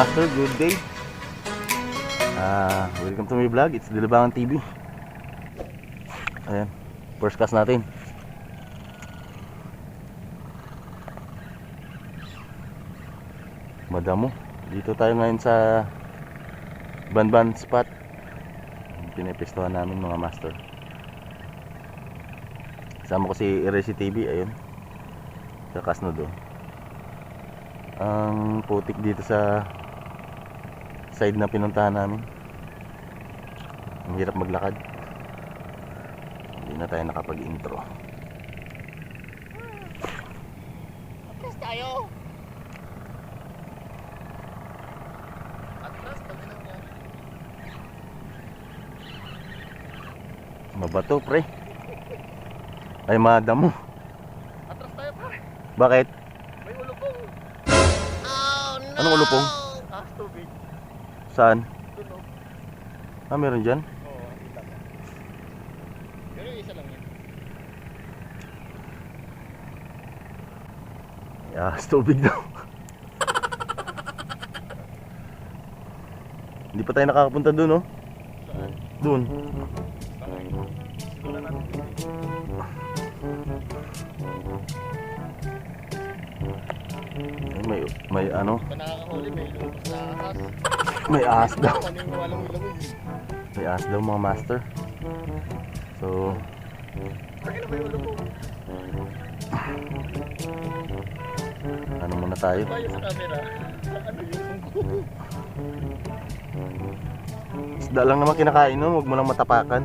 master, good day. Ah, welcome to my vlog. It's Dilibangan TV. Ayan, first cast natin. Madamo. Dito tayo ngayon sa Banban spot. Pinipistuhan namin mga master. Kasama ko si Eresi TV, ayun. Sa Kasno doon. Ang putik dito sa side na pinuntahan namin. Ang hirap maglakad. Hindi na tayo nakapag-intro. Atras tayo! Atras, pag. Mabato, pre. Ay, madamo. Atras tayo pare. Bakit? May ulupong. Anong ulupong? Saan? Doon. Ah, meron dyan? Oo, kita ko. Pero isa lang yan. Yes, tubig daw. Hindi pa tayo nakakapunta dun, oh. Saan? Dun. Bakit? Siguro na natin may, may ano, Pa nakakahuli, may lumabas na ahas. May ahas daw. May ahas daw mga master. So, ano muna tayo? Isda lang naman kinakain nun, huwag mo lang matapakan.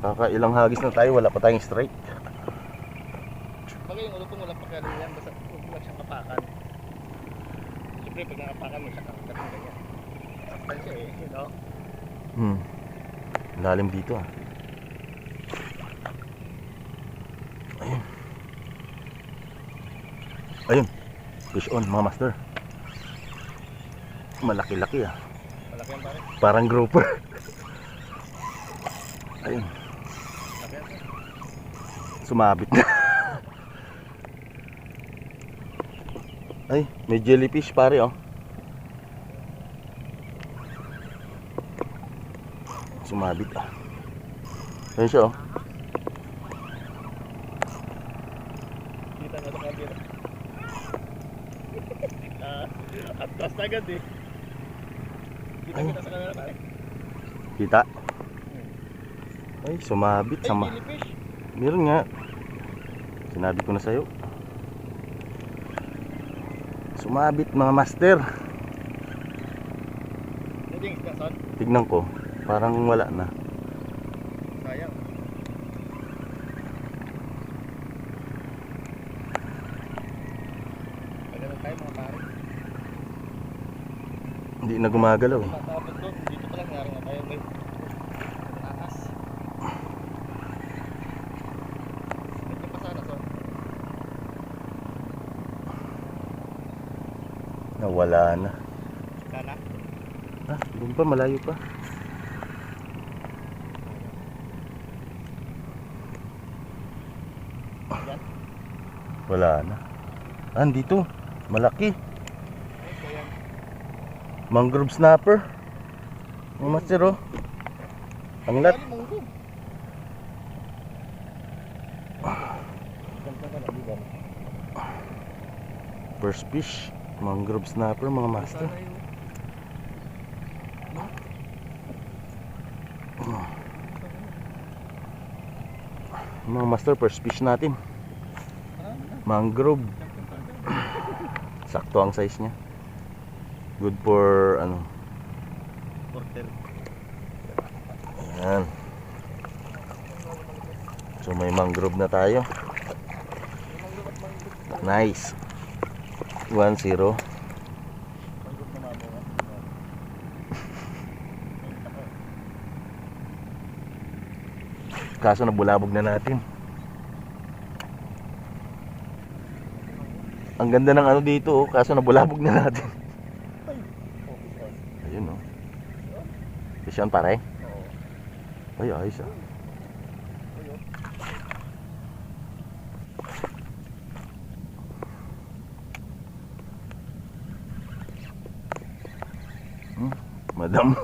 Nakakailang hagis na tayo, wala pa tayong straight. Bagay yung ulupong walang pakalo yan. Basta huwag mo lang siyang kapakan. Siyempre, pag nakapakan mo siya kakagat mo ganyan. Saktan siya eh. You know? Hmm. Lalim dito ah. Ayun. Ayun. Fish on mga master. Malaki-laki ah. Malaki yan pare. Parang grouper. Ayun. Sumabit na. Ay, may jellyfish pare oh. Sumabit ah. Ayun siya oh. Na agad eh. Kita kita sa camera pare. Kita? Ay, sumabit sama. Meron nga. Sinabi ko na sa'yo. Sumabit mga master. Tignan ko. Parang wala na. Sayang. Hindi na gumagalaw. eh. Matapos doon, dito pa lang nangyari nga tayo may ahas. Medyo pa sana son. Nawala na. Sana. Ah, doon pa, malayo pa. Wala na. Ah, dito. Malaki. Mangrove snapper. Mga master oh. Ang lat. Na. First fish. Mangrove snapper mga master. Mga master, first fish natin. Mangrove. Sakto ang size niya. Good for ano. Ayan. So may mangrove na tayo. Nice. 1-0. Manggod na mamo. Kaso nabulabog na natin. Ang ganda ng ano dito oh, kaso nabulabog na natin. Ayun oh. Fish on pare. Ay, ayos ah. Madam.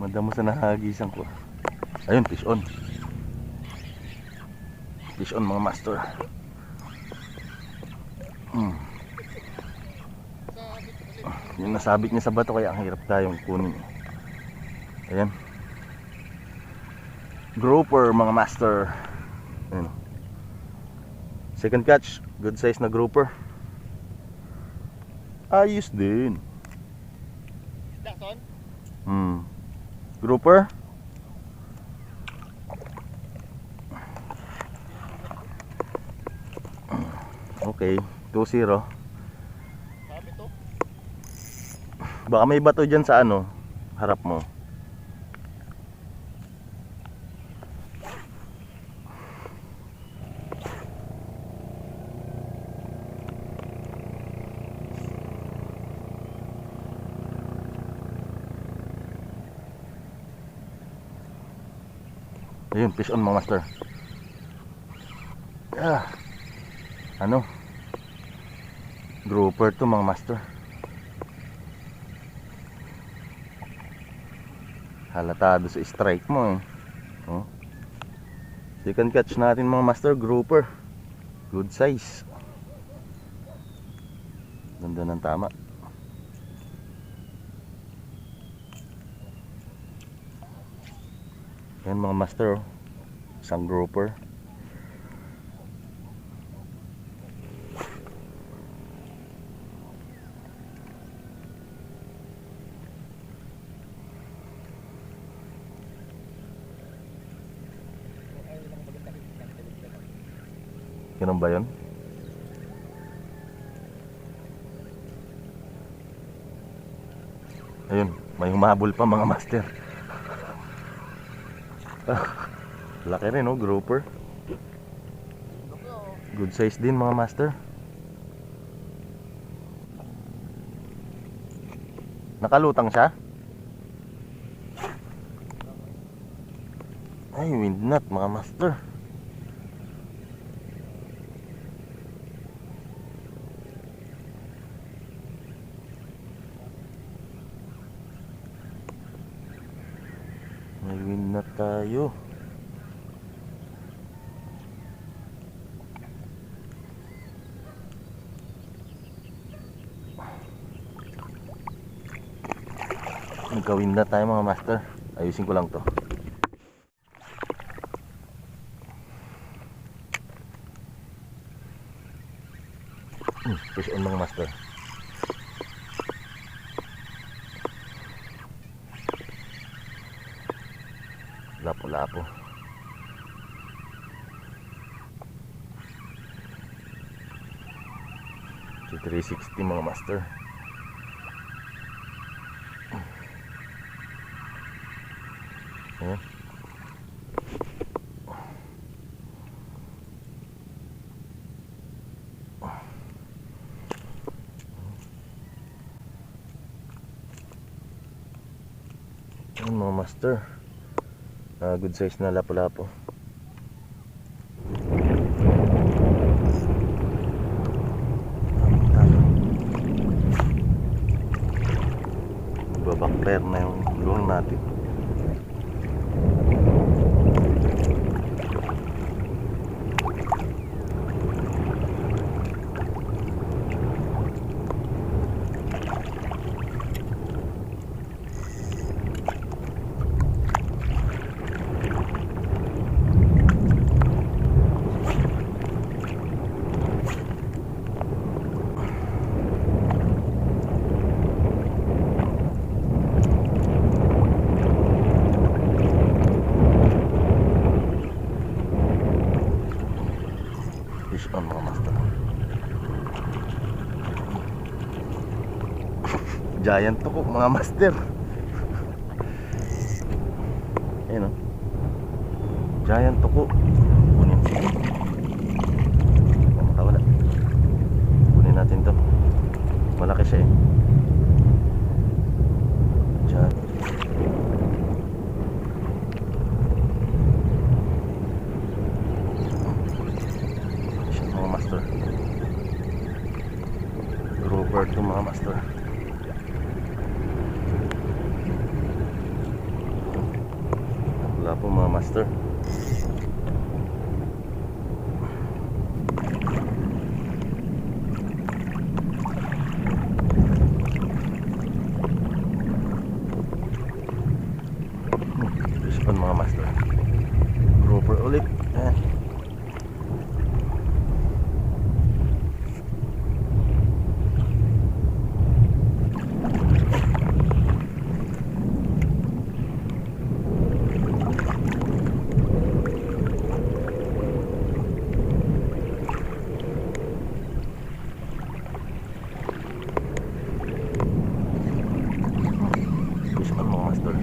Madam sa nahagisan ko. Ayun, fish on. Fish on mga master. Hmm. Yung nasabit niya sa bato kaya ang hirap tayong kunin. Ayan. Grouper mga master. Ayan. Second catch, good size na grouper. Ayos din. Hmm. Grouper? Okay, 2-0. Sabi to. Baka may bato dyan sa ano, harap mo. Ayun, fish on mga master. Ah. Ano? Grouper to mga master. Halatado sa strike mo eh. Oh. Second catch natin mga master grouper. Good size. Ganda ng tama. Yan mga master oh. Isang grouper. Ganun ba yun? Ayun, may humahabol pa mga master. Laki rin oh, grouper. Good size din mga master. Nakalutang siya? Ay, windnut mga master. May wind na tayo. Nagka-wind na tayo mga master. Ayusin ko lang to. Hmm, fish on mga master. Lapo-lapo. Si 360 mga master. Ayan. Ayan mga master. Ah, good size na lapo-lapo. Babakper na yung luang natin. Fish on mga master. Giant to ko mga master. Ayun oh. Giant to ko. Kunin. Oh, makawala. Kunin natin to. Malaki siya eh. Giant. Shit, mga master. Grouper to mga master. Wala po mga master. Fish on mga master. Grouper ulit. Ayan. Fish on mga master.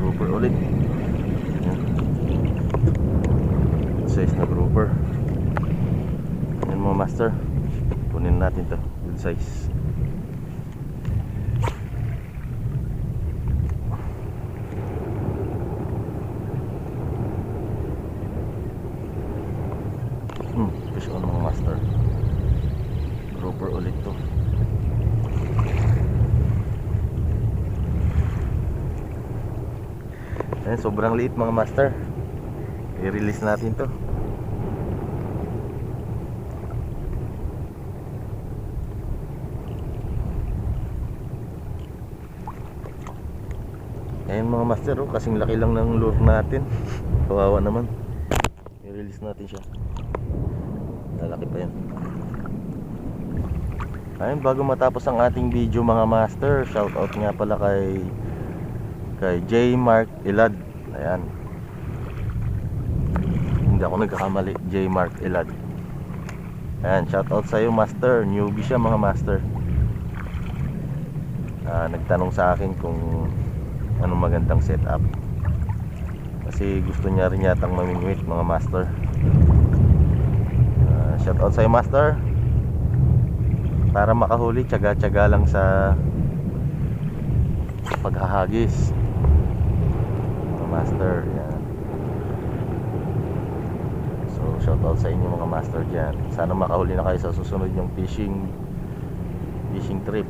Grouper ulit. Ayan. Size na grouper. Ayan mga master. Kunin natin to. Good size. Hmm, fish on mga master. Grouper ulit to. Ayan, sobrang liit mga master. I-release natin to. Ayan mga master, oh, kasing laki lang ng lure natin. Kawawa naman. I-release natin siya. Lalaki pa yan. Ayun, bago matapos ang ating video mga master, shoutout nga pala kay kay J. Mark Ilad. Ayan. Hindi ako nagkakamali. J. Mark Ilad. Ayan, shoutout sa iyo master. Newbie siya mga master. Ah, nagtanong sa akin kung anong magandang setup. Kasi gusto niya rin yatang mamingwit mga master. Ah, shoutout sa iyo master. Para makahuli, tsaga-tsaga lang sa paghahagis master yan. So shout out sa inyo mga master dyan. Sana makahuli na kayo sa susunod yung fishing fishing trip.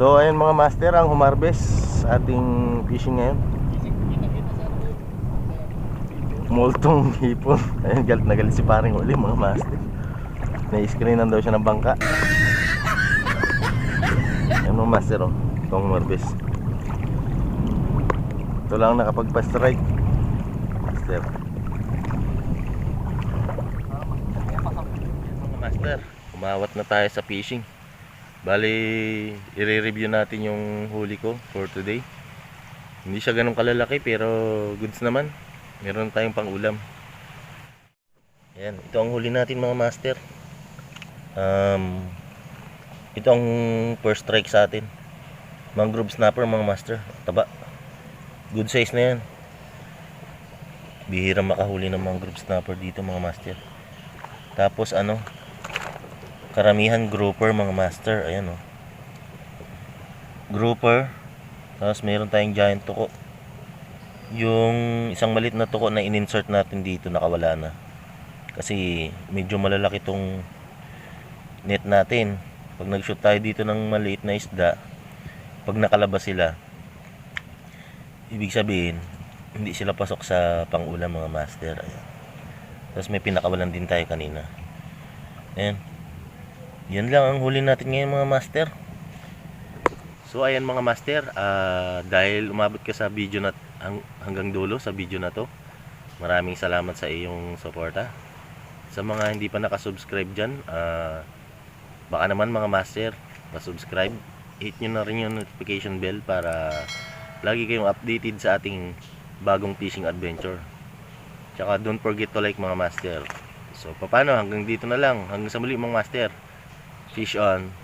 So ayun mga master ang humarbest ating fishing ngayon. Multong hipon. Ayun galit na galit si paring uli mga master. Na-screenan daw siya ng bangka. Ayun mga master oh. Itong humarbest ito lang nakapagpa-strike. Master. Master umawat na tayo sa fishing Bali, i-review natin yung huli ko for today. Hindi siya ganun kalalaki pero goods naman. Meron tayong pang ulam. Ayan, ito ang huli natin mga master. Um, ito ang first strike sa atin. Mangrove snapper mga master. Taba. Good size na yan. Bihira makahuli ng mangrove snapper dito mga master. Tapos ano, karamihan grouper mga master ayan o grouper tapos meron tayong giant tuko. Yung isang malit na tuko na in-insert natin dito nakawala na. Kasi medyo malalaki tong net natin. Pag nag shoot tayo dito ng maliit na isda pag nakalabas sila ibig sabihin hindi sila pasok sa pangulam mga master. Ayan. tapos may pinakawalan din tayo kanina. Ayan yan lang ang huli natin ngayon mga master. So ayan mga master, ah, dahil umabot ka sa video na hang- hanggang dulo sa video na to. Maraming salamat sa iyong suporta. Sa mga hindi pa nakasubscribe dyan, ah, baka naman mga master, pa-subscribe. Hit nyo na rin yung notification bell para lagi kayong updated sa ating bagong fishing adventure. Tsaka don't forget to like mga master. So paano hanggang dito na lang. Hanggang sa muli mga master. Fish on.